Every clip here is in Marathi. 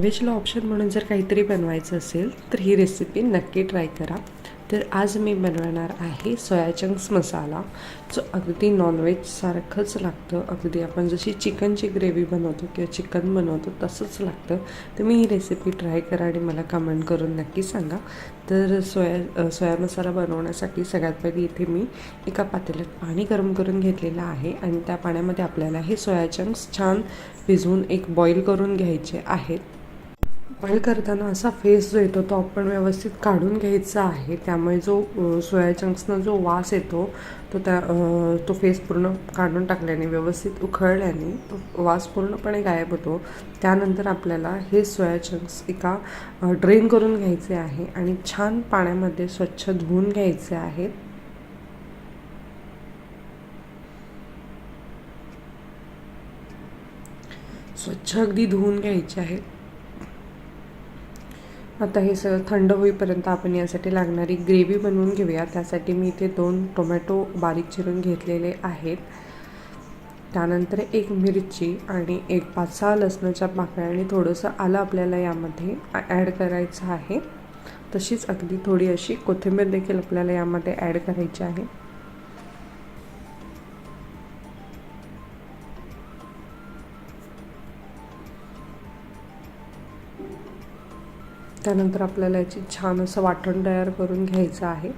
नॉनव्हेजला ऑप्शन म्हणून जर काहीतरी बनवायचं असेल तर ही रेसिपी नक्की ट्राय करा. तर आज मी बनवणार आहे सोया चंक्स मसाला जो अगदी नॉनव्हेजसारखंच लागतं. अगदी आपण जशी चिकनची ग्रेव्ही बनवतो किंवा चिकन बनवतो तसंच लागतं. तर मी ही रेसिपी ट्राय करा आणि मला कमेंट करून नक्की सांगा. तर सोया सोया मसाला बनवण्यासाठी सगळ्यात पहिले इथे मी एका पातेल्यात पाणी गरम करून घेतलेलं आहे आणि त्या पाण्यामध्ये आपल्याला हे सोया चंक्स छान भिजवून एक बॉईल करून घ्यायचे आहेत. बॉईल करताना असा फेस जो येतो तो आपण व्यवस्थित काढून घ्यायचा आहे. त्यामुळे जो सोया चंक्सनं जो वास येतो तो त्या तो फेस पूर्ण काढून टाकल्याने व्यवस्थित उखळल्याने तो वास पूर्णपणे गायब होतो. त्यानंतर आपल्याला हे सोया चंक्स एका ड्रेन करून घ्यायचे आहे आणि छान पाण्यामध्ये स्वच्छ धुवून घ्यायचे आहेत. स्वच्छ अगदी धुवून घ्यायचे आहेत. आता हे सगळं थंड होईपर्यंत आपण यासाठी लागणारी ग्रेव्ही बनवून घेऊया. त्यासाठी मी इथे दोन टोमॅटो बारीक चिरून घेतलेले आहेत. त्यानंतर एक मिरची आणि एक पाच सहा लसणाच्या पाकळ्या आणि थोडंसं आलं आपल्याला यामध्ये ॲड करायचं आहे. तशीच अगदी थोडी अशी कोथिंबीर देखील आपल्याला यामध्ये ॲड करायची आहे. त्यानंतर आपल्याला याची छान असं वाटण तयार करून घ्यायचं आहे.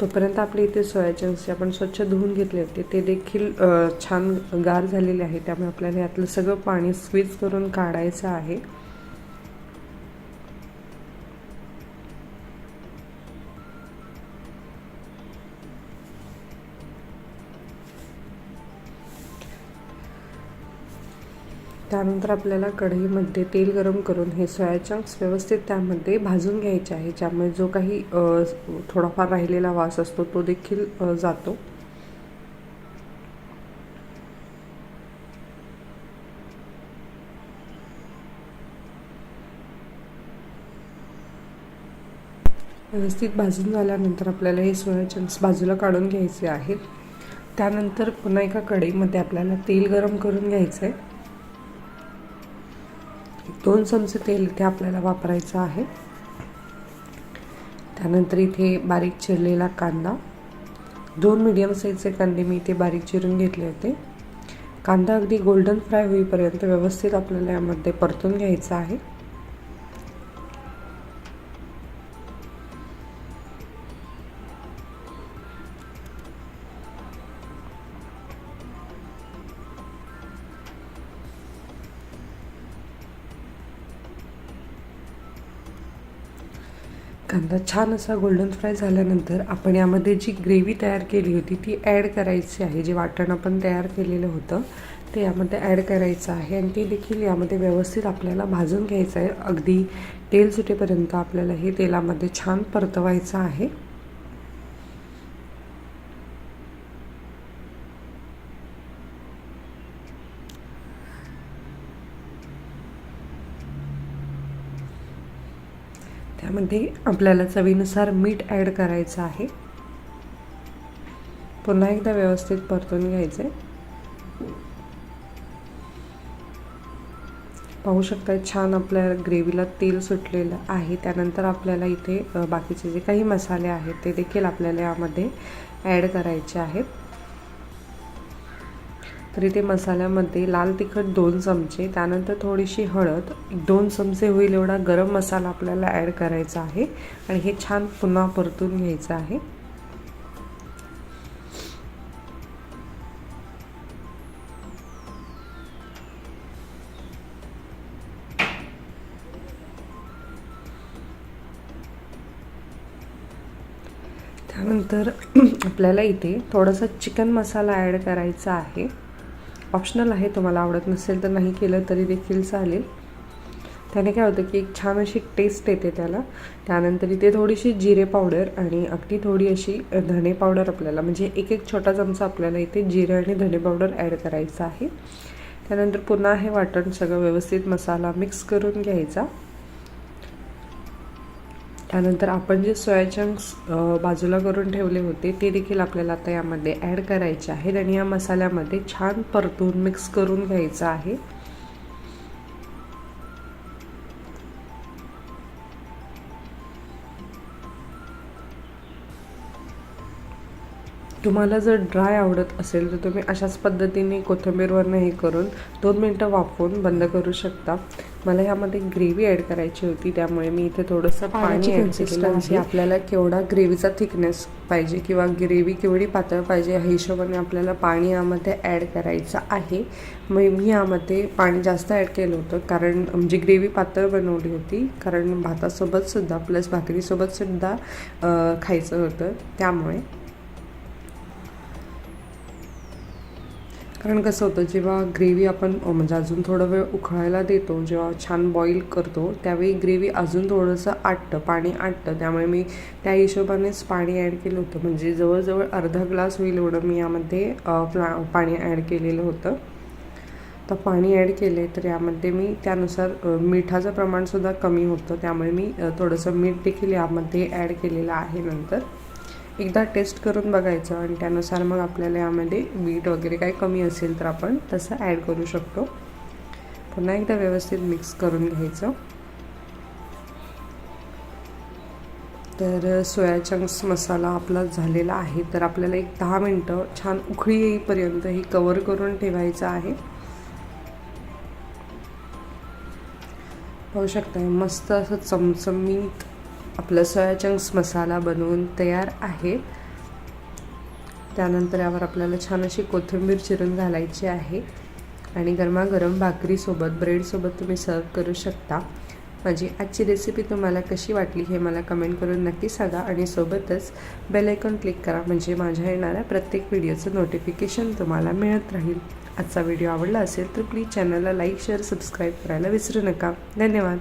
तोपर्यंत आपले इथे सोयाचंक्स जे आपण स्वच्छ धुवून घेतले होते ते देखील छान गार झालेले आहे. त्यामुळे आपल्याला यातलं सगळं पाणी स्वीज करून काढायचं आहे. त्यानंतर आपल्याला कढईमध्ये तेल गरम करून हे सोया चंक्स व्यवस्थित त्यामध्ये भाजून घ्यायचे आहे ज्यामुळे जो काही थोडाफार राहिलेला वास असतो तो देखील जातो. व्यवस्थित भाजून झाल्यानंतर आपल्याला हे सोया चंक्स बाजूला काढून घ्यायचे आहेत. त्यानंतर पुन्हा एका कढईमध्ये आपल्याला तेल गरम करून घ्यायचं आहे दोन चमचे तेल इथे आपल्याला वापरायचं आहे. त्यानंतर इथे बारीक चिरलेला कांदा. दोन मीडियम साईजचे कांदे मी इथे बारीक चिरून घेतले होते. कांदा अगदी गोल्डन फ्राय होईपर्यंत व्यवस्थित आपल्याला यामध्ये परतून घ्यायचा आहे. कांदा छान असा गोल्डन फ्राय झाल्यानंतर आपण यामध्ये जी ग्रेव्ही तयार केली होती ती ॲड करायची आहे. जे वाटण आपण तयार केलेलं होतं ते यामध्ये ॲड करायचं आहे. आणि ते देखील यामध्ये व्यवस्थित आपल्याला भाजून घ्यायचं आहे. अगदी तेल सुटेपर्यंत आपल्याला हे तेलामध्ये छान परतवायचं आहे. त्यामध्ये आपल्याला चवीनुसार मीठ ॲड करायचं आहे. पुन्हा एकदा व्यवस्थित परतून घ्यायचं आहे पाहू शकता छान आपल्या ग्रेव्हीला तेल सुटलेलं आहे. त्यानंतर आपल्याला इथे बाकीचे जे काही मसाले आहेत ते देखील आपल्याला यामध्ये ॲड करायचे आहेत. तर इथे मसाल्यामध्ये लाल तिखट दोन चमचे त्यानंतर थोडीशी हळद एक दोन चमचे होईल एवढा गरम मसाला आपल्याला ॲड करायचा आहे. आणि हे छान पुन्हा परतून घ्यायचं आहे. त्यानंतर आपल्याला इथे थोडासा चिकन मसाला ॲड करायचा आहे. ऑप्शनल आहे तुम्हाला आवडत नसेल तर नाही केलं तरी देखील चालेल. त्याने काय होतं की एक छान अशी टेस्ट येते त्याला. त्यानंतर इथे थोडीशी जिरे पावडर आणि अगदी थोडी अशी धणे पावडर आपल्याला म्हणजे एक एक छोटा चमचा आपल्याला इथे जिरे आणि धणे पावडर ॲड करायचा आहे. त्यानंतर पुन्हा हे वाटण सगळं व्यवस्थित मसाला मिक्स करून घ्यायचा. त्यानंतर आपण जे सोया चंक्स बाजूला करून ठेवले होते ते देखील आपल्याला आता यामध्ये ॲड करायचे आहेत. आणि या मसाल्यामध्ये छान परतून मिक्स करून घ्यायचं आहे. तुम्हाला जर ड्राय आवडत असेल तर तुम्ही अशाच पद्धतीने कोथिंबीरवरनं हे करून दोन मिनटं वाफवून बंद करू शकता. मला ह्यामध्ये ग्रेव्ही ॲड करायची होती त्यामुळे मी इथे थोडंसं पाणी आहे. आपल्याला केवढा ग्रेव्हीचा थिकनेस पाहिजे किंवा ग्रेव्ही केवढी पातळ पाहिजे ह्या हिशोबाने आपल्याला पाणी यामध्ये ॲड करायचं आहे. मग मी यामध्ये पाणी जास्त ॲड केलं होतं कारण म्हणजे ग्रेव्ही पातळ बनवली होती. कारण भातासोबतसुद्धा प्लस भाकरीसोबतसुद्धा खायचं होतं. त्यामुळे कारण कसं होतं जेव्हा ग्रेव्ही आपण म्हणजे अजून थोडा वेळ उकळायला देतो जेव्हा छान बॉईल करतो त्यावेळी ग्रेव्ही अजून थोडंसं आटतं पाणी आटतं. त्यामुळे मी त्या हिशोबानेच पाणी ॲड केलं होतं. म्हणजे जवळजवळ अर्धा ग्लास होईल एवढं मी यामध्ये प्ला पाणी ॲड केलेलं होतं. तर पाणी ॲड केले तर यामध्ये मी त्यानुसार मिठाचं प्रमाणसुद्धा कमी होतं. त्यामुळे मी थोडंसं मीठ देखील यामध्ये ॲड केलेलं आहे नंतर. एकदा टेस्ट करून बघायचं आणि त्यानुसार मग आपल्याला यामध्ये मीठ वगैरे काही कमी असेल तर आपण तसं ॲड करू शकतो. पुन्हा एकदा व्यवस्थित मिक्स करून घ्यायचं. तर सोया चंक्स मसाला आपला झालेला आहे तर आपल्याला एक दहा मिनटं छान उखळी येईपर्यंत हे कवर करून ठेवायचं आहे. पाहू शकता मस्त असं चमचमीत आपलं सोया चंक्स मसाला बनवून तयार आहे. त्यानंतर यावर आपल्याला छान अशी कोथिंबीर चिरून घालायची आहे. आणि गरमागरम भाकरीसोबत ब्रेडसोबत तुम्ही सर्व करू शकता. माझी आजची रेसिपी तुम्हाला कशी वाटली हे मला कमेंट करून नक्की सांगा आणि सोबतच बेल आयकॉन क्लिक करा म्हणजे माझ्या येणाऱ्या प्रत्येक व्हिडिओचं नोटिफिकेशन तुम्हाला मिळत राहील. आजचा व्हिडिओ आवडला असेल तर प्लीज चॅनलला लाईक शेअर सबस्क्राईब करायला विसरू नका. धन्यवाद.